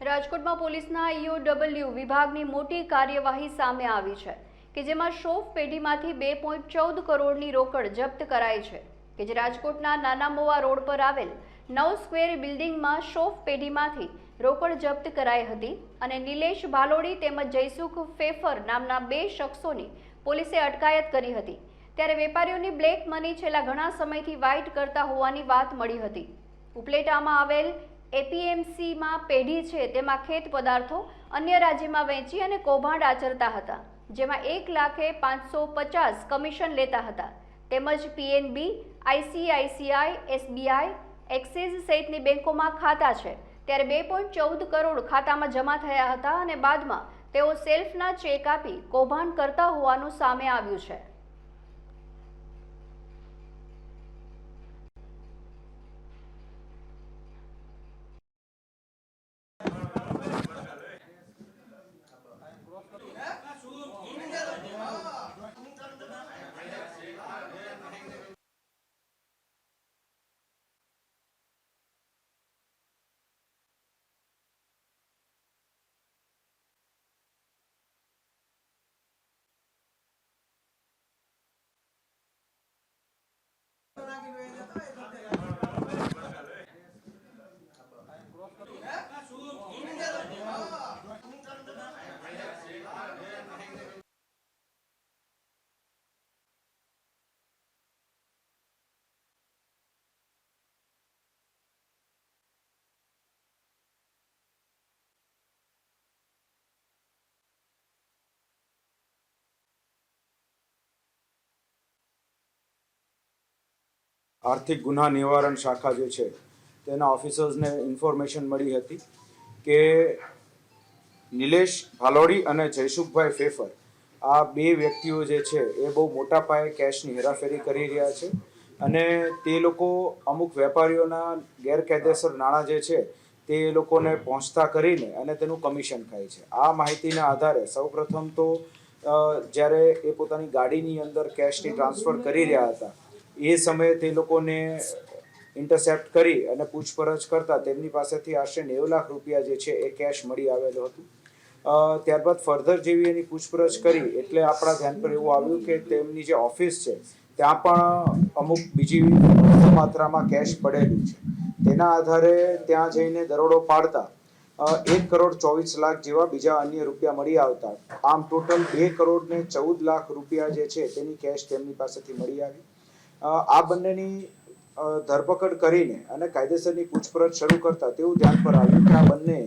રાજકોટમાં પોલીસના ઈઓડબલ્યુ વિભાગની મોટી કાર્યવાહી સામે આવી છે, કે જેમાં શોફ પેઢીમાંથી બે પોઈન્ટ ચૌદ કરોડની રોકડ જપ્ત કરાઈ છે, કે જે રાજકોટના નાના મોવા રોડ પર આવેલ નવ સ્ક્વેર બિલ્ડિંગમાં શોફ પેઢીમાંથી રોકડ જપ્ત કરાઈ હતી અને નિલેશ ભાલોડી તેમજ જયસુખ ફેફર નામના બે શખ્સોની પોલીસે અટકાયત કરી હતી. ત્યારે વેપારીઓની બ્લેક મની છેલ્લા ઘણા સમયથી વ્હાઇટ કરતા હોવાની વાત મળી હતી. ઉપલેટામાં આવેલ એપીએમસીમાં પેઢી છે, તેમાં ખેત પદાર્થો અન્ય રાજ્યમાં વેચી અને કૌભાંડ આચરતા હતા, જેમાં એક લાખે પાંચસો પચાસ કમિશન લેતા હતા. તેમજ પીએનબી આઈસીઆઈસીઆઈ એસબીઆઈ એક્સિસ સહિતની બેંકોમાં ખાતા છે. ત્યારે બે પોઈન્ટ ચૌદ કરોડ ખાતામાં જમા થયા હતા અને બાદમાં તેઓ સેલ્ફના ચેક આપી કૌભાંડ કરતા હોવાનું સામે આવ્યું છે. આર્થિક ગુના નિવારણ શાખા જે છે, તેના ઓફિસર્સને ઇન્ફોર્મેશન મળી હતી કે નિલેશ ભાલોડી અને જયસુખભાઈ ફેફર આ બે વ્યક્તિઓ જે છે, એ બહુ મોટા પાયે કેશની હેરાફેરી કરી રહ્યા છે અને તે લોકો અમુક વેપારીઓના ગેરકાયદેસર નાણાં જે છે, તે લોકોને પહોંચતા કરીને અને તેનું કમિશન ખાય છે. આ માહિતીના આધારે સૌપ્રથમ તો જ્યારે એ પોતાની ગાડીની અંદર કેશની ટ્રાન્સફર કરી રહ્યા હતા એ સમયે તે લોકોને ઇન્ટરસેપ્ટ કરી અને પૂછપરછ કરતા તેમની પાસેથી આશરે નેવું લાખ રૂપિયા જે છે એ કેશ મળી આવેલો હતું. ત્યારબાદ ફર્ધર જેવી એની પૂછપરછ કરી એટલે આપણા ધ્યાન પર એવું આવ્યું કે તેમની જે ઓફિસ છે, ત્યાં પણ અમુક બીજી માત્રામાં કેશ પડેલું છે. તેના આધારે ત્યાં જઈને દરોડો પાડતા એક કરોડ ચોવીસ લાખ જેવા બીજા અન્ય રૂપિયા મળી આવતા. આમ ટોટલ બે કરોડ ને ચૌદ લાખ રૂપિયા જે છે તેની કેશ તેમની પાસેથી મળી આવી. આ બંનેની ધરપકડ કરીને અને કાયદેસરની પૂછપરછ શરૂ કરતા તેવું ધ્યાન પર આવ્યું કે આ બંને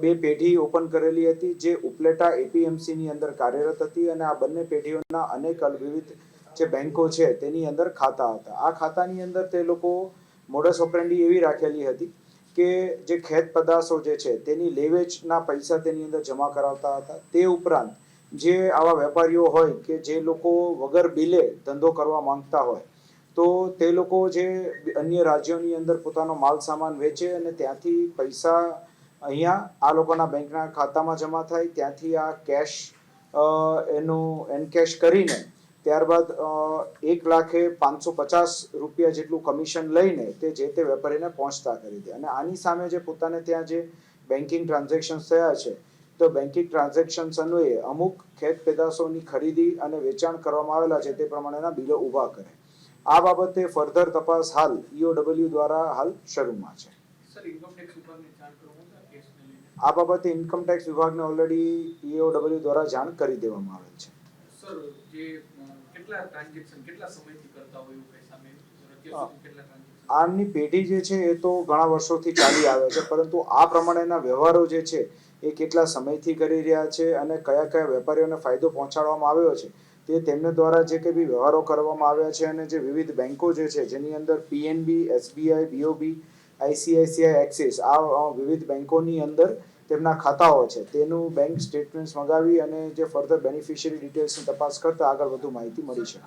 બે પેઢી ઓપન કરેલી હતી જે ઉપલેટા એપીએમસી ની અંદર કાર્યરત હતી અને આ બંને પેઢીઓના અનેક વિવિધ જે બેંકો છે તેની અંદર ખાતા હતા. આ ખાતાની અંદર તે લોકો મોડસ ઓપરેન્ડી એવી રાખેલી હતી કે જે ખેત પદાર્થો જે છે તેની લેવેચના પૈસા તેની અંદર જમા કરાવતા હતા. તે ઉપરાંત જે આવા વેપારીઓ હોય કે જે લોકો વગર બિલે ધંધો કરવા માંગતા હોય, તો તે લોકો જે અન્ય રાજ્યોની અંદર પોતાનો માલ સામાન વેચે અને ત્યાંથી પૈસા અહીંયા આ લોકોના બેંકના ખાતામાં જમા થાય, ત્યાંથી આ કેશ એનું એનકેશ કરીને ત્યારબાદ એક લાખે પાંચસો પચાસ રૂપિયા જેટલું કમિશન લઈને તે જે તે વેપારીને પહોંચતા કરી દે. અને આની સામે જે પોતાને ત્યાં જે બેન્કિંગ ટ્રાન્ઝેક્શન્સ થયા છે તો બેન્કિંગ ટ્રાન્ઝેક્શન અન્વયે અમુક ખેત પેદાશોની ખરીદી અને વેચાણ કરવામાં આવેલા છે તે પ્રમાણેના બિલો ઊભા કરે. આ બાબતે ફર્ધર તપાસ હાલ ઈઓડબલ્યુ દ્વારા હાલ શરૂમાં છે. સર ઇન્કમ ટેક્સ વિભાગને આ બાબતે ઇન્કમટેક્સ ઓલરેડી ઈઓડબલ્યુ દ્વારા જાણ કરી દેવામાં આવેલ છે. સર જે કેટલા ટ્રાન્ઝેક્શન કેટલા સમયથી કરતા હોય એવું કઈ સામે સર, અત્યાર હા. સુધી કેટલા ટ્રાન્ઝેક્શન આમની પેઢી જે છે એ તો ઘણા વર્ષોથી ચાલી આવે છે પરંતુ આ પ્રમાણેના વ્યવહારો જે છે એ કેટલા સમયથી કરી રહ્યા છે અને કયા કયા વેપારીઓને ફાયદો પહોંચાડવામાં આવ્યો છે, તે તેમને દ્વારા જે કંઈ બી વ્યવહારો કરવામાં આવ્યા છે અને જે વિવિધ બેન્કો જે છે, જેની અંદર PNB SBI BOB ICICI Axis આ વિવિધ બેન્કોની અંદર તેમના ખાતાઓ છે. તેનું બેંક સ્ટેટમેન્ટ્સ મંગાવી અને જે ફર્ધર બેનિફિશિયરી ડિટેલ્સની તપાસ કરતા આગળ વધુ માહિતી મળી મળી છે.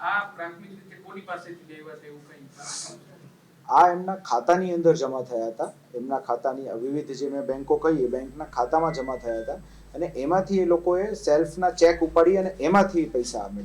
આ પ્રાથમિક રીતે કોની પાસેથી લેવા તેવું કંઈ? આ એમના ખાતાની અંદર જમા થયા હતા. એમના ખાતાની વિવિધ જે મેં બેંકો કહી, એ બેંકના ખાતામાં જમા થયા હતા. અને એમાંથી એ લોકોએ સેલ્ફના ચેક ઉપાડી અને એમાંથી પૈસા મેળવ્યા.